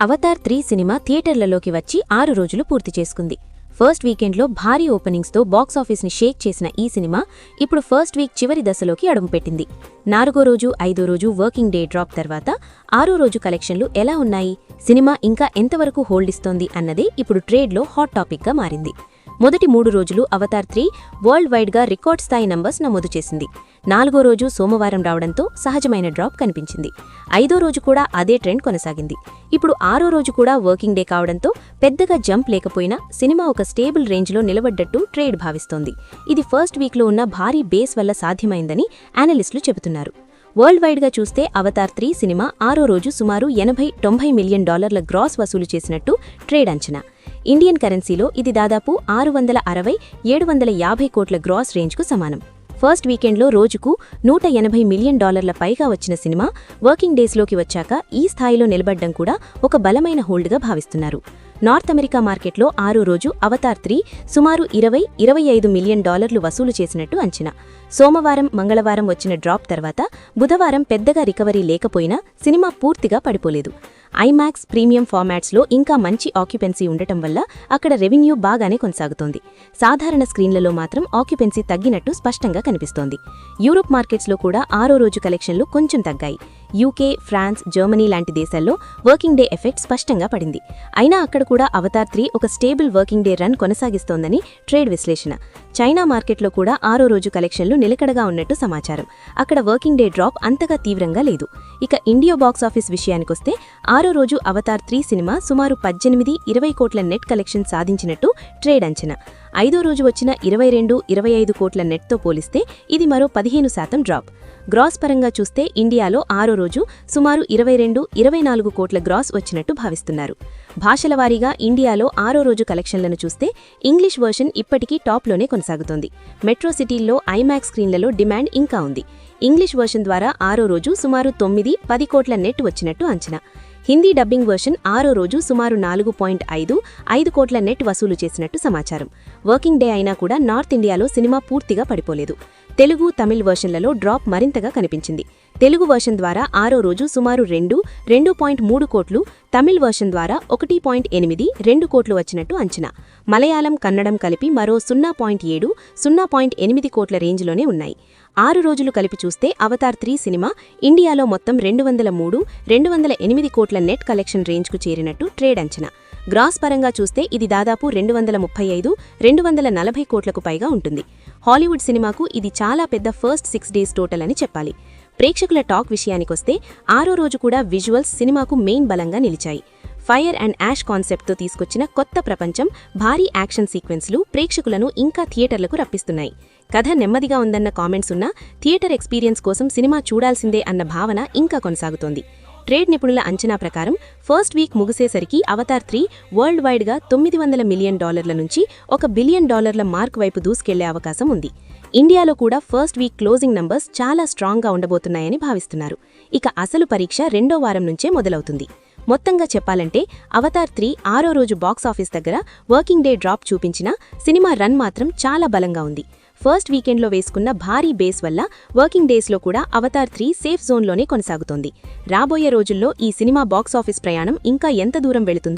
Avatar three cinema థియేటర్లలోకి వచ్చి ఆరు రోజులు పూర్తి చేసుకుంది. ఫస్ట్ వీకెండ్లో భారీ ఓపెనింగ్స్తో బాక్సాఫీస్ని షేక్ చేసిన ఈ సినిమా ఇప్పుడు ఫస్ట్ వీక్ చివరి దశలోకి అడుగుపెట్టింది నాలుగో రోజు ఐదో రోజు వర్కింగ్ డే డ్రాప్ తర్వాత ఆరో రోజు కలెక్షన్లు ఎలా ఉన్నాయి? సినిమా ఇంకా ఎంతవరకు హోల్డ్ ఇస్తోంది అన్నదే ఇప్పుడు ట్రేడ్లో హాట్ టాపిక్గా మారింది. మొదటి మూడు రోజులు అవతార్ త్రీ వరల్డ్ వైడ్గా రికార్డ్ స్థాయి నంబర్స్ నమోదు చేసింది. నాలుగో రోజు సోమవారం రావడంతో సహజమైన డ్రాప్ కనిపించింది. ఐదో రోజు కూడా అదే ట్రెండ్ కొనసాగింది. ఇప్పుడు ఆరో రోజు కూడా వర్కింగ్ డే కావడంతో పెద్దగా జంప్ లేకపోయినా సినిమా ఒక స్టేబుల్ రేంజ్లో నిలబడ్డట్టు ట్రేడ్ భావిస్తోంది. ఇది ఫస్ట్ వీక్లో ఉన్న భారీ బేస్ వల్ల సాధ్యమైందని అనలిస్టులు చెబుతున్నారు. వరల్డ్ వైడ్గా చూస్తే అవతార్ త్రీ సినిమా ఆరో రోజు సుమారు ఎనభై తొంభై మిలియన్ డాలర్ల గ్రాస్ వసూలు చేసినట్టు ట్రేడ్ అంచనా. ఇండియన్ కరెన్సీలో ఇది దాదాపు ఆరు వందల అరవై ఏడు వందల యాభై కోట్ల గ్రాస్ రేంజ్కు సమానం. ఫస్ట్ వీకెండ్లో రోజుకు నూట ఎనభై మిలియన్ డాలర్ల పైగా వచ్చిన సినిమా వర్కింగ్ డేస్లోకి వచ్చాక ఈ స్థాయిలో నిలబడ్డం కూడా ఒక బలమైన హోల్డ్గా భావిస్తున్నారు. నార్త్ అమెరికా మార్కెట్లో ఆరో రోజు అవతార్ త్రీ సుమారు ఇరవై ఇరవై ఐదు మిలియన్ డాలర్లు వసూలు చేసినట్టు అంచనా. సోమవారం మంగళవారం వచ్చిన డ్రాప్ తర్వాత బుధవారం పెద్దగా రికవరీ లేకపోయినా సినిమా పూర్తిగా పడిపోలేదు. ఐమాక్స్ ప్రీమియం ఫార్మాట్స్లో ఇంకా మంచి ఆక్యుపెన్సీ ఉండటం వల్ల అక్కడ రెవెన్యూ బాగానే కొనసాగుతోంది. సాధారణ స్క్రీన్లలో మాత్రం ఆక్యుపెన్సీ తగ్గినట్టు స్పష్టంగా కనిపిస్తోంది. యూరోప్ మార్కెట్స్లో కూడా ఆరో రోజు కలెక్షన్లు కొంచెం తగ్గాయి. యూకే ఫ్రాన్స్ జర్మనీ లాంటి దేశాల్లో వర్కింగ్ డే ఎఫెక్ట్ స్పష్టంగా పడింది. అయినా అక్కడ కూడా అవతార్ త్రీ ఒక స్టేబుల్ వర్కింగ్ డే రన్ కొనసాగిస్తోందని ట్రేడ్ విశ్లేషణ. చైనా మార్కెట్లో కూడా ఆరో రోజు కలెక్షన్లు నిలకడగా ఉన్నట్టు సమాచారం. అక్కడ వర్కింగ్ డే డ్రాప్ అంతగా తీవ్రంగా లేదు. ఇక ఇండియా బాక్సాఫీస్ విషయానికొస్తే ఆరో రోజు అవతార్ త్రీ సినిమా సుమారు పద్దెనిమిది ఇరవై కోట్ల నెట్ కలెక్షన్ సాధించినట్టు ట్రేడ్ అంచనా. ఐదో రోజు వచ్చిన ఇరవై రెండు ఇరవై ఐదు కోట్ల నెట్తో పోలిస్తే ఇది మరో పదిహేను శాతం డ్రాప్. గ్రాస్ పరంగా చూస్తే ఇండియాలో ఆరో రోజు సుమారు ఇరవై రెండు ఇరవై నాలుగు కోట్ల గ్రాస్ వచ్చినట్టు భావిస్తున్నారు. భాషల వారీగా ఇండియాలో ఆరో రోజు కలెక్షన్లను చూస్తే ఇంగ్లీష్ వర్షన్ ఇప్పటికీ టాప్లోనే కొనసాగుతోంది. మెట్రో సిటీల్లో ఐమాక్స్ స్క్రీన్లలో డిమాండ్ ఇంకా ఉంది. ఇంగ్లీష్ వర్షన్ ద్వారా ఆరో రోజు సుమారు తొమ్మిది పది కోట్ల నెట్ వచ్చినట్టు అంచనా. హిందీ డబ్బింగ్ వర్షన్ ఆరో రోజు సుమారు నాలుగు పాయింట్ ఐదు ఐదు కోట్ల నెట్ వసూలు చేసినట్టు సమాచారం. వర్కింగ్ డే అయినా కూడా నార్త్ ఇండియాలో సినిమా పూర్తిగా పడిపోలేదు. తెలుగు తమిళ్ వర్షన్లలో డ్రాప్ మరింతగా కనిపించింది. తెలుగు వర్షన్ ద్వారా ఆరో రోజు సుమారు రెండు రెండు పాయింట్ మూడు కోట్లు తమిళ్ వర్షన్ ద్వారా ఒకటి పాయింట్ ఎనిమిది రెండు కోట్లు వచ్చినట్టు అంచనా. మలయాళం కన్నడం కలిపి మరో సున్నా పాయింట్ ఏడు సున్నా పాయింట్ ఎనిమిది కోట్ల రేంజ్లోనే ఉన్నాయి. ఆరు రోజులు కలిపి చూస్తే అవతార్ త్రీ సినిమా ఇండియాలో మొత్తం రెండు వందల మూడు రెండు వందల ఎనిమిది కోట్ల నెట్ కలెక్షన్ రేంజ్కు చేరినట్టు ట్రేడ్ అంచనా. గ్రాస్ పరంగా చూస్తే ఇది దాదాపు రెండు వందల ముప్పై ఐదు రెండు వందల నలభై కోట్లకు పైగా ఉంటుంది. హాలీవుడ్ సినిమాకు ఇది చాలా పెద్ద ఫస్ట్ సిక్స్ డేస్ టోటల్ అని చెప్పాలి. ప్రేక్షకుల టాక్ విషయానికొస్తే ఆరో రోజు కూడా విజువల్స్ సినిమాకు మెయిన్ బలంగా నిలిచాయి. ఫైర్ అండ్ యాష్ కాన్సెప్ట్తో తీసుకొచ్చిన కొత్త ప్రపంచం భారీ యాక్షన్ సీక్వెన్స్లు ప్రేక్షకులను ఇంకా థియేటర్లకు రప్పిస్తున్నాయి. కథ నెమ్మదిగా ఉందన్న కామెంట్స్ ఉన్నా థియేటర్ ఎక్స్పీరియన్స్ కోసం సినిమా చూడాల్సిందే అన్న భావన ఇంకా కొనసాగుతోంది. ట్రేడ్ నిపుణుల అంచనా ప్రకారం ఫస్ట్ వీక్ ముగిసేసరికి అవతార్ త్రీ వరల్డ్ వైడ్గా తొమ్మిది వందల మిలియన్ డాలర్ల నుంచి ఒక బిలియన్ డాలర్ల మార్క్ వైపు దూసుకెళ్ళే అవకాశం ఉంది. ఇండియాలో కూడా ఫస్ట్ వీక్ క్లోజింగ్ నంబర్స్ చాలా స్ట్రాంగ్గా ఉండబోతున్నాయని భావిస్తున్నారు. ఇక అసలు పరీక్ష రెండో వారం నుంచే మొదలవుతుంది. మొత్తంగా చెప్పాలంటే అవతార్ త్రీ ఆరో రోజు బాక్సాఫీస్ దగ్గర వర్కింగ్ డే డ్రాప్ చూపించిన సినిమా రన్ మాత్రం చాలా బలంగా ఉంది. ఫస్ట్ వీకెండ్లో వేసుకున్న భారీ బేస్ వల్ల వర్కింగ్ డేస్లో కూడా అవతార్ త్రీ సేఫ్ జోన్లోనే కొనసాగుతోంది. రాబోయే రోజుల్లో ఈ సినిమా బాక్సాఫీస్ ప్రయాణం ఇంకా ఎంత దూరం వెళుతుందో